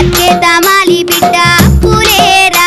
అత్తే తమాలి బిడ్డ పూలేరా